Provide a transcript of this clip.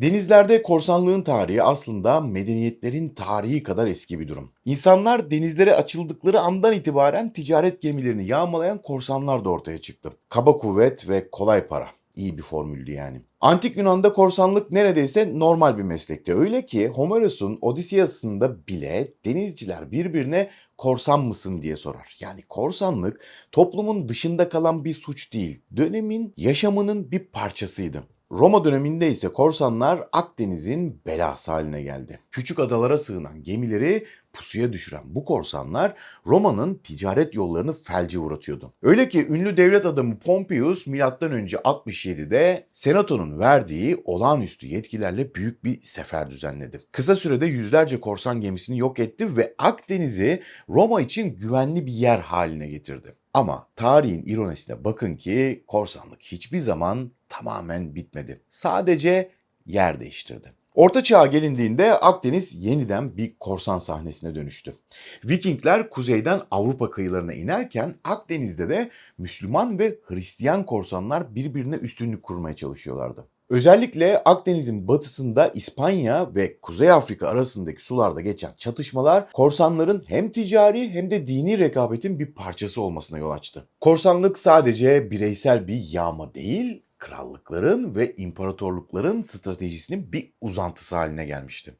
Denizlerde korsanlığın tarihi aslında medeniyetlerin tarihi kadar eski bir durum. İnsanlar denizlere açıldıkları andan itibaren ticaret gemilerini yağmalayan korsanlar da ortaya çıktı. Kaba kuvvet ve kolay para. İyi bir formüldü yani. Antik Yunan'da korsanlık neredeyse normal bir meslekti. Öyle ki Homeros'un Odysseus'ında bile denizciler birbirine korsan mısın diye sorar. Yani korsanlık toplumun dışında kalan bir suç değil, dönemin yaşamının bir parçasıydı. Roma döneminde ise korsanlar Akdeniz'in belası haline geldi. Küçük adalara sığınan gemileri pusuya düşüren bu korsanlar Roma'nın ticaret yollarını felce uğratıyordu. Öyle ki ünlü devlet adamı Pompeius M.Ö. 67'de Senato'nun verdiği olağanüstü yetkilerle büyük bir sefer düzenledi. Kısa sürede yüzlerce korsan gemisini yok etti ve Akdeniz'i Roma için güvenli bir yer haline getirdi. Ama tarihin ironisine bakın ki korsanlık hiçbir zaman tamamen bitmedi. Sadece yer değiştirdi. Orta Çağ'a gelindiğinde Akdeniz yeniden bir korsan sahnesine dönüştü. Vikingler kuzeyden Avrupa kıyılarına inerken Akdeniz'de de Müslüman ve Hristiyan korsanlar birbirine üstünlük kurmaya çalışıyorlardı. Özellikle Akdeniz'in batısında İspanya ve Kuzey Afrika arasındaki sularda geçen çatışmalar korsanların hem ticari hem de dini rekabetin bir parçası olmasına yol açtı. Korsanlık sadece bireysel bir yağma değil, krallıkların ve imparatorlukların stratejisinin bir uzantısı haline gelmişti.